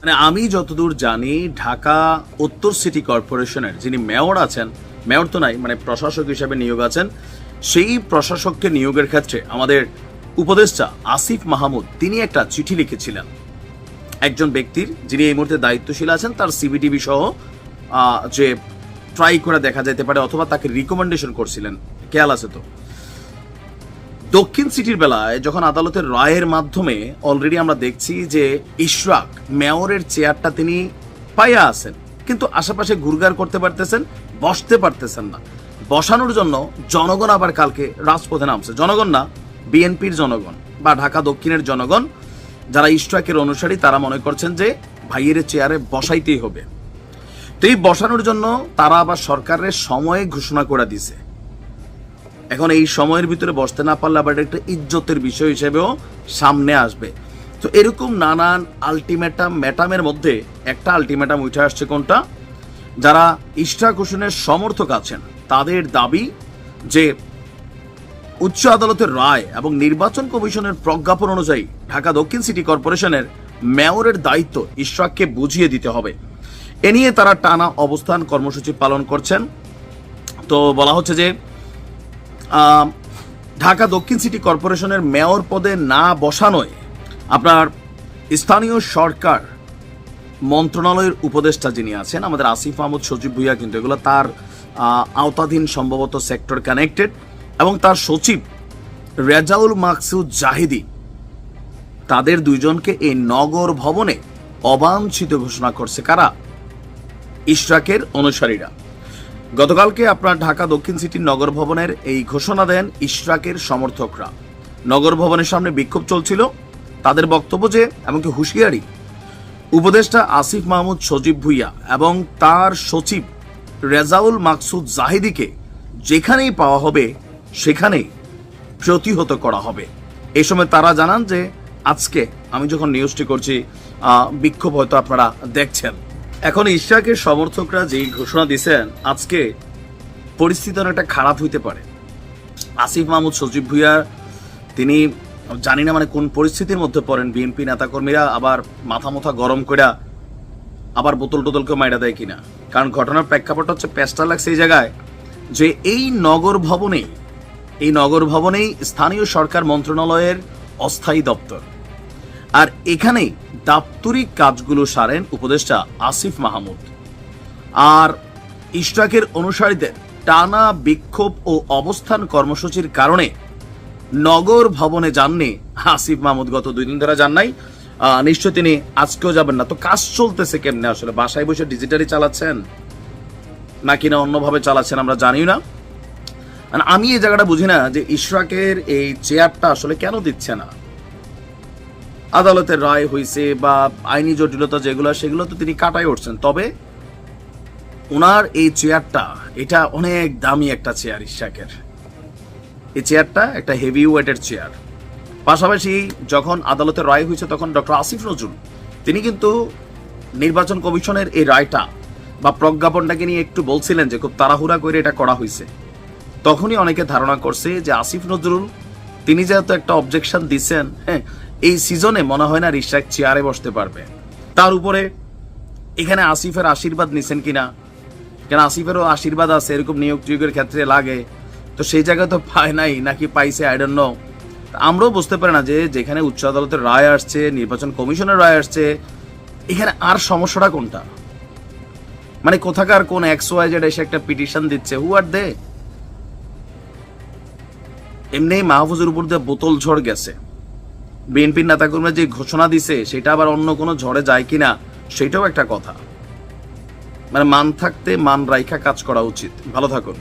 মানে আমি যতদূর জানি, ঢাকা উত্তর সিটি কর্পোরেশনের যিনি মেয়র আছেন, মেয়র তো নাই মানে প্রশাসক হিসেবে নিয়োগ আছেন, সেই প্রশাসককে নিয়োগের ক্ষেত্রে আমাদের উপদেষ্টা আসিফ মাহমুদ, তিনি একটা চিঠি লিখেছিলেন। একজন ব্যক্তির যিনি এই মুহূর্তে দায়িত্বশীল আছেন, তার সিবিটিভি সহ যে ট্রাই করে দেখা যেতে পারে অথবা তাকে রিকমেন্ডেশন করছিলেন। খেয়াল আছে তো? দক্ষিণ সিটির বেলায় যখন আদালতের রায়ের মাধ্যমে অলরেডি আমরা দেখছি যে ইশরাক মেয়রের চেয়ারটা তিনি পাইয়া আছেন, কিন্তু আশেপাশে ঘুরঘার করতে পারতেছেন, বসতে পারতেছেন না। বসানোর জন্য জনগণ আবার কালকে রাজপথে নামছে। জনগণ না, বিএনপির জনগণ বা ঢাকা দক্ষিণের জনগণ, যারা ইশরাকের অনুসারী, তারা মনে করছেন যে ভাইয়ের চেয়ারে বসাইতেই হবে। তো এই বসানোর জন্য তারা আবার সরকারের সময়ে ঘোষণা করে দিছে। এখন এই সময়ের ভিতরে বসতে না পারলে আবার একটা ইজ্জতের বিষয় হিসেবেও সামনে আসবে। তো এরকম নানান আলটিমেটাম ম্যাটামের মধ্যে একটা আলটিমেটাম উঠে আসছে কোনটা? যারা ইশরাক সমর্থক আছেন, তাদের দাবি যে উচ্চ আদালতের রায় এবং নির্বাচন কমিশনের প্রজ্ঞাপন অনুযায়ী ঢাকা দক্ষিণ সিটি কর্পোরেশনের মেয়রের দায়িত্ব ইশরাককে বুঝিয়ে দিতে হবে। এ নিয়ে তারা টানা অবস্থান কর্মসূচি পালন করছেন। তো বলা হচ্ছে যে ঢাকা দক্ষিণ সিটি কর্পোরেশনের মেয়র পদে না বসানোয় আপনার স্থানীয় সরকার মন্ত্রণালয়ের উপদেষ্টা যিনি আছেন, আমাদের আসিফ মাহমুদ সজীব ভুইয়া কিন্তু এগুলো তার আওতাধীন সম্ভবত সেক্টর কানেক্টেড এবং তার সচিব রেজাউল মাকসুদ জাহিদি, তাদের দুইজনকে এই নগর ভবনে অবাঞ্ছিত ঘোষণা করছে কারা? ইশরাকের অনুসারীরা। গতকালকে আপনার ঢাকা দক্ষিণ সিটির নগর ভবনের এই ঘোষণা দেন ইশরাকের সমর্থকরা। নগর ভবনের সামনে বিক্ষোভ চলছিল, তাদের বক্তব্য যে এমনকি হুঁশিয়ারি। উপদেষ্টা আসিফ মাহমুদ সজীব ভুইয়া এবং তার সচিব রেজাউল মাকসুদ জাহিদিকে যেখানেই পাওয়া হবে, সেখানেই প্রতিহত করা হবে। এ সময় তারা জানান যে, আজকে আমি যখন নিউজটি করছি বিক্ষোভ হয়তো আপনারা দেখছেন। এখন ইশরাকের সমর্থকরা যেই ঘোষণা দিয়েছেন আজকে পরিস্থিতি অনেকটা খারাপ হইতে পারে। আসিফ মাহমুদ, সজীব ভুইয়া, তিনি জানি না মানে কোন পরিস্থিতির মধ্যে পড়েন, বিএনপি নেতাকর্মীরা আবার মাথা মাথা গরম করে আবার বোতল টোতলকে মাইরা দেয় কিনা। কারণ ঘটনার প্রেক্ষাপট হচ্ছে পেস্টা লাগছে এই জায়গায় যে এই নগর ভবনেই, এই নগর ভবনেই স্থানীয় সরকার মন্ত্রণালয়ের অস্থায়ী দপ্তর। আর এখানেই দাপ্তরিক কাজগুলো সারেন উপদেষ্টা আসিফ মাহমুদ। আর ইশরাকের অনুসারীদের টানা বিক্ষোভ ও অবস্থান কর্মসূচির কারণে নগর ভবনে যাননি আসিফ মাহমুদ, গত দুই দিন ধরে যান নাই। নিশ্চয় তিনি আজকেও যাবেন না। তো কাজ চলতেছে কেমনে আসলে? বাসায় বসে ডিজিটালি চালাচ্ছেন নাকি না অন্যভাবে চালাচ্ছেন আমরা জানি না। আমি এই জায়গাটা বুঝি না যে ইশরাকের এই চেয়ারটা আসলে কেন দিচ্ছে না? আদালতের রায় হয়েছে বা আইনি জটিলতা যেগুলো, সেগুলো তো তিনি কাটাই উঠছেন। তবে ওনার এই চেয়ারটা, এটা অনেক দামি একটা চেয়ার, ইশাকের। এই চেয়ারটা একটা হেভি ওয়েটের চেয়ার। পাশাপাশি যখন আদালতের রায় হয়েছে তখন ডক্টর আসিফ নজরুল, তিনি কিন্তু নির্বাচন কমিশনের এই রায়টা বা প্রজ্ঞাপনটাকে নিয়ে একটু বলছিলেন যে খুব তাড়াহুড়া করে এটা করা হয়েছে তখনই অনেকে ধারণা করছে যে আসিফ নজরুল তিনি যেহেতু একটা অবজেকশন দিচ্ছেন হ্যাঁ এই সিজনে মনে হয় না রিশাক চেয়ারে বসতে পারবে। তার উপরে এখানে আসিফের আশীর্বাদ নিছেন কিনা? কেন আসিফেরও আশীর্বাদ আছে, এরকম নিয়োগ টিয়োগের ক্ষেত্রে লাগে। তো সেই জায়গায় তো পায় নাই, নাকি পাইছে আই ডোন্ট নো আমরাও বুঝতে পারি না যে যেখানে উচ্চ আদালতের রায় আসছে, নির্বাচন কমিশনের রায় আসছে, এখানে আর সমস্যাটা কোনটা? মানে কোথাকার কোন এক্স ওয়াই জেড এসে একটা পিটিশন দিচ্ছে? হু আর দে এমনি মাহফুজের উপর দিয়ে বোতল ঝড় গেছে। বিএনপির নেতাকর্মীরা যে ঘোষণা দিছে, সেটা আবার অন্য কোনো ঝড়ে যায় কিনা, সেটাও একটা কথা। মানে মান থাকতে মান রাইখা কাজ করা উচিত। ভালো থাকুন।